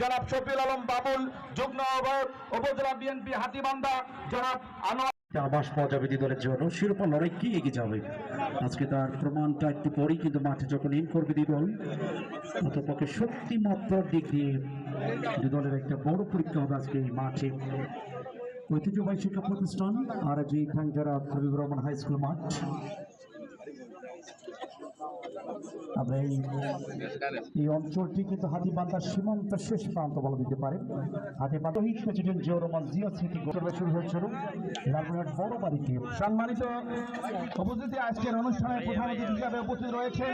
জনাব শফিউল আলম বাবুল, যুগ্ম উপজেলা বিএনপি হাতিবান্ধা, জনাব আনোয়ার আবাস দলের জন্য শিরোপা লড়াই কি এগিয়ে যাবে? আজকে তার প্রমাণটা একটু পরেই কিন্তু মাঠে যখন ইন করবে দুই দল, অতপক্ষে শক্তি মাত্রার দিক দিয়ে দলের একটা বড় পরীক্ষা হবে আজকে এই মাঠে। ঐতিহ্যবাহী শিক্ষা প্রতিষ্ঠান, আর যে এখানে যারা রহমান হাই স্কুল মাঠ। আমরা এই অঞ্চলটি কিন্তু হাতিবান্ধার সীমান্ত শেষ প্রান্ত বলা যেতে পারে। হাতিবান্ধা জিয়াউর রহমান জিয়া স্মৃতি গৌরবে শুরু হয়েছিল লালমনিরহাট বড় বাড়িতে। সম্মানিত উপস্থিতি, আজকের অনুষ্ঠানে প্রধান অতিথি হিসাবে উপস্থিত রয়েছেন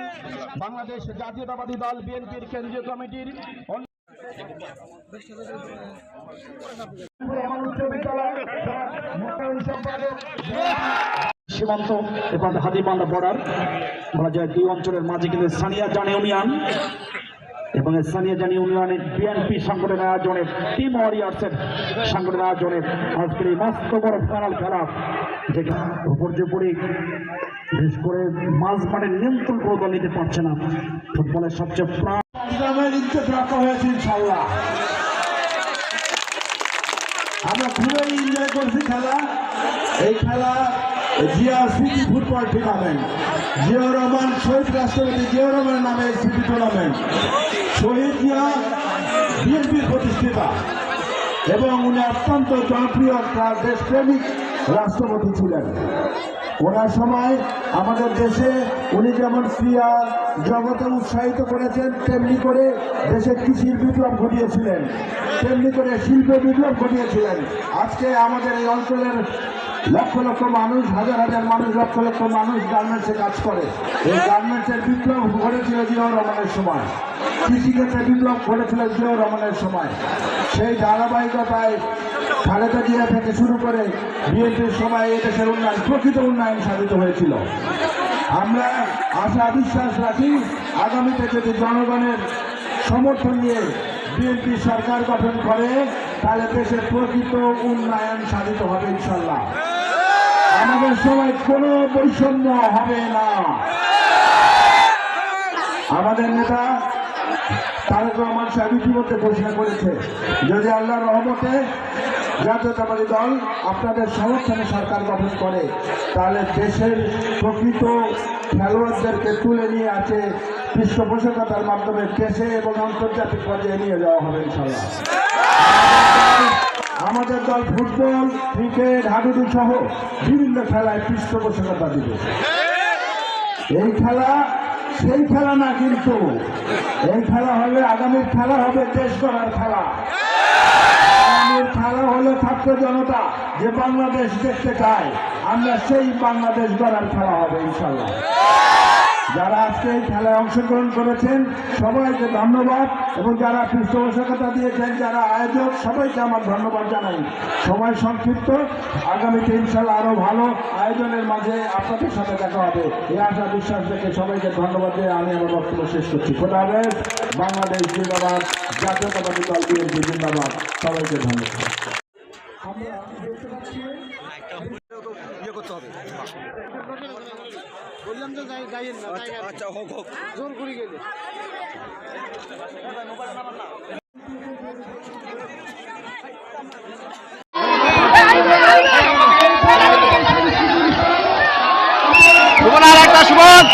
বাংলাদেশ জাতীয়তাবাদী দল, বিএনপির কেন্দ্রীয় কমিটির সম্পাদক সীমান্ত এবং হাতিবান্ধা বর্ডার বলা যায় দুই অঞ্চলের মাঝে কিন্তু সানিয়া জান ইউনিয়ন এবং সানিয়া জান ইউনিয়নের বিএনপি সংগঠনের আয়োজনে টিম ওয়ারিয়ার্সের সংগঠনের আয়োজনে আজকের এই মস্ত বড় ফাইনাল খেলা, যেখানে উপর যে পড়ে বিশেষ করে মাঝ মাঠে নিয়ন্ত্রণ করে নিতে পারছে না। ফুটবলের সবচেয়ে প্রাণ হয়েছে আমরা খুবই এনজয় করছি খেলা। এই খেলা Zia city football tournament. Ziaur Rahman শহীদ রাষ্ট্রপতি জিয়াউর রহমানের নামে সিটি টুর্নামেন্ট। শহীদ জিয়া বিএনপির প্রতিষ্ঠাতা এবং উনি অত্যন্ত জনপ্রিয় একটা দেশপ্রেমিক রাষ্ট্রপতি ছিলেন। ওনার সময় আমাদের দেশে উনি যেমন ক্রিয়া জগতে উৎসাহিত করেছেন, তেমনি করে দেশে কৃষির বিপ্লব ঘটিয়েছিলেন, তেমনি করে শিল্পের বিপ্লব ঘটিয়েছিলেন। আজকে আমাদের এই অঞ্চলের লক্ষ লক্ষ মানুষ, হাজার হাজার মানুষ, লক্ষ লক্ষ মানুষ গার্মেন্টসে কাজ করে। এই গার্মেন্টসের বিপ্লব ঘটেছিল জিয়াউর রহমানের সময়। কৃষিক্ষেত্রে বিপ্লব ঘটেছিল জিয়াউর রহমানের সময়। সেই ধারাবাহিকতায় খালেদা জিয়া থেকে শুরু করে বিএনপির সময় এদেশের উন্নয়ন, প্রকৃত উন্নয়ন সাধিত হয়েছিল। আমরা আশা বিশ্বাস রাখি, আগামীতে যদি জনগণের সমর্থন নিয়ে বিএনপি সরকার গঠন করে, তাহলে দেশের প্রকৃত উন্নয়ন সাধিত হবে ইনশাল্লাহ। আমাদের সময় কোনো বৈষম্য হবে না। আমাদের নেতা তারেক রহমান সাহেব ইতিমধ্যে ঘোষণা করেছে, যদি আল্লাহর রহমতে জাতীয়তাবাদী দল আপনাদের সমর্থনে সরকার গঠন করে, তাহলে দেশের প্রকৃত খেলোয়াড়দেরকে তুলে নিয়ে আছে পৃষ্ঠপোষকতার মাধ্যমে দেশে এবং আন্তর্জাতিক পর্যায়ে নিয়ে যাওয়া হবে ইনশাল্লাহ আমাদের দল ফুটবল, ক্রিকেট, হাডুডু সহ বিভিন্ন খেলায় পৃষ্ঠপোষকতা দিবে। এই খেলা, সেই খেলা না কিন্তু, এই খেলা হলে আগামীর খেলা হবে দেশ গড়ার খেলা। আগামীর খেলা হলে ছাত্র জনতা যে বাংলাদেশ দেখতে চায়, আমরা সেই বাংলাদেশ গড়ার খেলা হবে, ইনশাল্লাহ। যারা আজকে এই খেলায় অংশগ্রহণ করেছেন, সবাইকে ধন্যবাদ। এবং যারা পৃষ্ঠপোষকতা দিয়েছেন, যারা আয়োজক, সবাইকে আমার ধন্যবাদ জানাই। সময় সংক্ষিপ্ত। আগামীতে ইনশাল্লাহ আরও ভালো আয়োজনের মাঝে আপনাদের সাথে দেখা হবে। এই আশা বিশ্বাস দেখে সবাইকে ধন্যবাদ দিয়ে আমি আমার বক্তব্য শেষ করছি। খোদা বাংলাদেশ জিন্দাবাদ। জাতীয়তাবাদী দল বিএনপি জিন্দাবাদ। সবাইকে ধন্যবাদ। বললাম তো যাই গাইয়েন না আচ্ছা হোক হোক। জোর করে গেলে। সুমন আর একটা সুমন